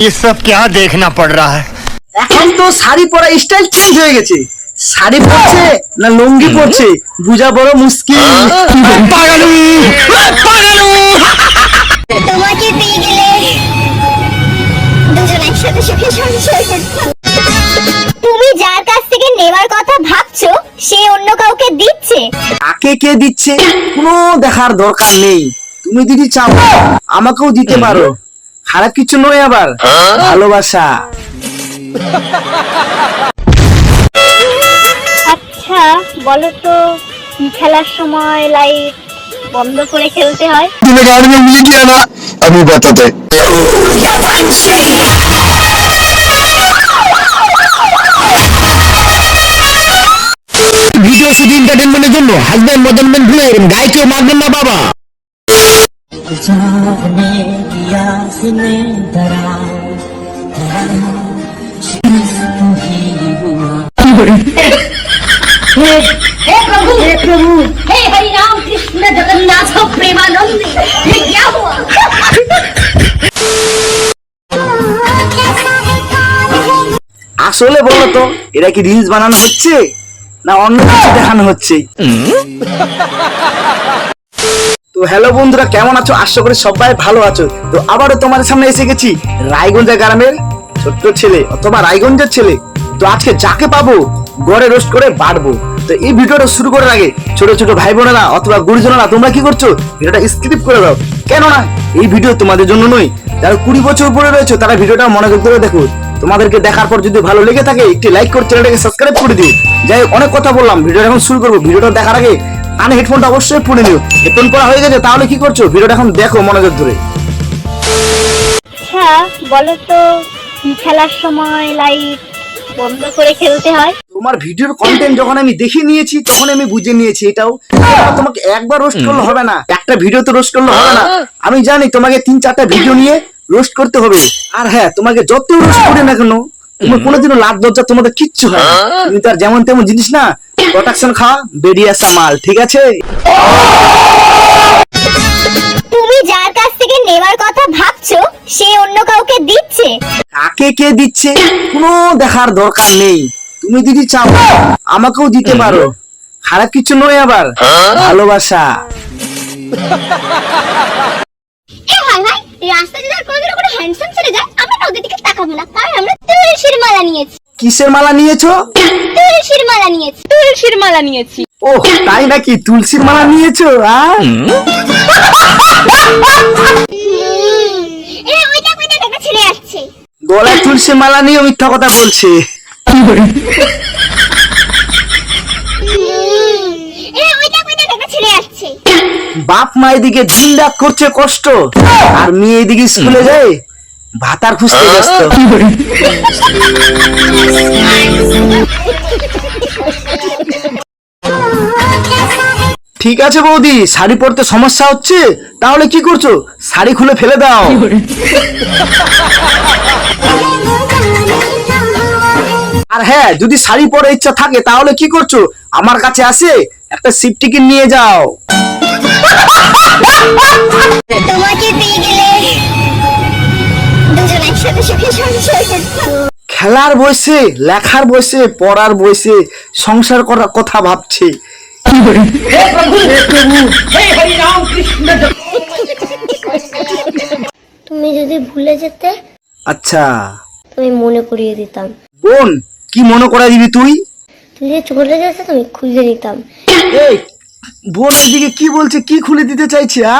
ये सब क्या देखना पड़ रहा है এখন তো শাড়ি পরা স্টাইল চেঞ্জ হয়ে গেছে শাড়ি পরছে না লুঙ্গি পরছে বুঝা বড় মুশকিল पागलू पागलू তোমাকে পেয়ে গেলে দুজন একসাথে সুখে সংসার করতাম তুমি যার কাছ থেকে নেওয়ার কথা ভাবছো সে অন্য কাউকে দিচ্ছে কাকে কে দিচ্ছে কোনো দেখার দরকার নেই তুমি যদি চাও আমাকেও দিতে পারো খারাপ কিছু নয় আবার। হ্যাঁ? ভালোবাসা। আচ্ছা বলো তো খেলার সময় লাইট বন্ধ করে খেলতে হয়? তুমি গাড়ি নিয়ে গিয়ে না আমি বাতাতে ভিডিও শুধু এন্টারটেনমেন্টের জন্য হাসবেন মদনবেন ভুলে গাইকেও মারবেন না বাবা। जाने दिया ने डरा हे हरि राम कृष्ण जगन्नाथ प्रेमानंद ये क्या हुआ আসলে বলো তো এটা কি রিলস বানানো হচ্ছে না অন্য কিছু দেখানো হচ্ছে তো হ্যালো বন্ধুরা, কেমন আছো? আশা করি সবাই ভালো আছো। তো আবারও তোমাদের সামনে এসে গেছি রায়গঞ্জা গ্রামের ছোট্ট ছেলে অথবা রায়গঞ্জের ছেলে। তো আজকে যাকে পাবো, গড়ে রোস্ট করে বাড়বো। তো এই ভিডিওটা শুরু করার আগে ছোট ছোট ভাই বোনেরা অথবা গুরুজনেরা, তোমরা কি করছ? ভিডিওটা স্ক্রিপ্ট করে দাও। কেননা এই ভিডিও তোমাদের জন্য নয়, যারা কুড়ি বছর পরে রয়েছে, তারা ভিডিওটা মনোযোগ ধরে দেখো। তোমাদেরকে দেখার পর যদি ভালো লেগে থাকে, একটি লাইক করে চ্যানেলটাকে সাবস্ক্রাইব করে দিও। যাই অনেক কথা বললাম, ভিডিওটা এখন শুরু করব। ভিডিওটা দেখার আগে কানে হেডফোনটা অবশ্যই পরে নিও। হেডফোন পরা হয়ে গেছে তাহলে কি করছ? ভিডিওটা এখন দেখো মনোযোগ ধরে। আচ্ছা বলো তো খেলার সময় লাইট বন্ধ করে খেলতে হয়। তোমার ভিডিওর কন্টেন্ট যখন আমি দেখে নিয়েছি তখন আমি বুঝে নিয়েছি এটাও। তোমাকে একবার রোস্ট করলে হবে না। একটা ভিডিও তো রোস্ট করলে হবে না। আমি জানি তোমাকে তিন চারটা ভিডিও নিয়ে রোস্ট করতে হবে। আর হ্যাঁ তোমাকে যত রোস্ট করি না কেন তোমার কোনোদিনও লাভ দরজা তোমাদের কিচ্ছু হয় না। তুমি তো আর যেমন তেমন জিনিস না প্রোটেকশন খাওয়া বেরিয়ে আসা মাল ঠিক আছে? তুমি যার কাছ থেকে নেওয়ার কথা ভাবছ সে অন্য কাউকে দিচ্ছে? কাকে কে দিচ্ছে কোনো দেখার দরকার নেই। তুমি যদি চাও আমাকেও দিতে পারো। খারাপ কিছু নয় আবার। ভালোবাসা। রাস্তা যদি আর কোনোদিনও কোনো হ্যান্ডসাম যায় আমরা দিকে তাকাবো না। কারণ আমরা তুলসীর মালা নিয়েছি। কিসের মালা নিয়েছো? তুলসীর মালা নিয়েছি। তুলসীর মালা নিয়েছি। ও তাই নাকি? তুলসীর মালা নিয়েছো? আহ? এ ওইটা ওইটা একটা ছেলে আসছে। গলায় তুলসী মালা নিয়ে মিথ্যা কথা বলছে। এ ওইটা ওইটা একটা ছেলে আসছে। বাপ মা এদিকে দিন রাত করছে কষ্ট। আর মেয়ে এদিকে স্কুলে যায়। ভাতার খুঁজতে ব্যস্ত। ঠিক আছে বৌদি শাড়ি পরতে সমস্যা হচ্ছে? তাহলে কি করছ? শাড়ি খুলে ফেলে দাও। আর হ্যাঁ যদি শাড়ি পরে ইচ্ছা থাকে তাহলে কি করছ? আমার কাছে আসে একটা সিপ টিকিট নিয়ে যাও। তোমাকে পেয়ে গেলে খেলার বয়সে লেখার বয়সে পড়ার বয়সে সংসার করার কথা ভাবছে। তুমি যদি ভুলে যেতে আচ্ছা। তুমি মনে করিয়ে দিতাম। বোন কি মনে করা দিবি তুই? তুই যে চলে যেতে তুমি খুঁজে নিতাম। এই বোন এদিকে কি বলছে কি খুলে দিতে চাইছে আ?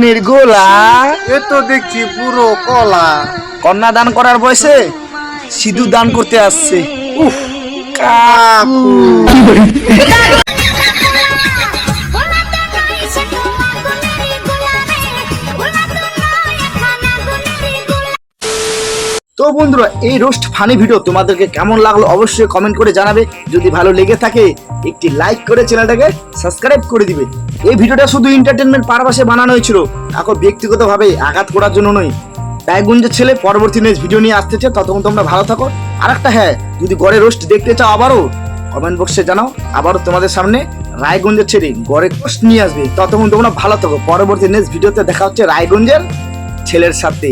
আগুনের গোলা। এ তো দেখছি পুরো কলা। কন্যা দান করার বয়সে সিঁদুর দান করতে আসছে। উফ কাকু। বন্ধুরা, এই রোস্ট ফানি ভিডিও তোমাদেরকে কেমন লাগল অবশ্যই কমেন্ট করে জানাবে। যদি ভালো লেগে থাকে, একটি লাইক করে চ্যানেলটাকে সাবস্ক্রাইব করে দিবে। এই ভিডিওটা শুধু এন্টারটেনমেন্ট পারপাসে বানানো হয়েছিল এখন ব্যক্তিগতভাবে আঘাত করার জন্য নয়। রায়গঞ্জের ছেলে পরবর্তী নেক্সট ভিডিও নিয়ে আসতেছে ততক্ষণ তোমরা ভালো থাকো। আর একটা হ্যাঁ যদি গড়ে রোস্ট দেখতে চাও আবারও কমেন্ট বক্সে জানাও। আবারও তোমাদের সামনে রায়গঞ্জের ছেলে গড়ে রোস্ট নিয়ে আসবে। ততক্ষণ তোমরা ভালো থাকো। পরবর্তী নেক্সট ভিডিওতে দেখা হচ্ছে রায়গঞ্জের ছেলের সাথে।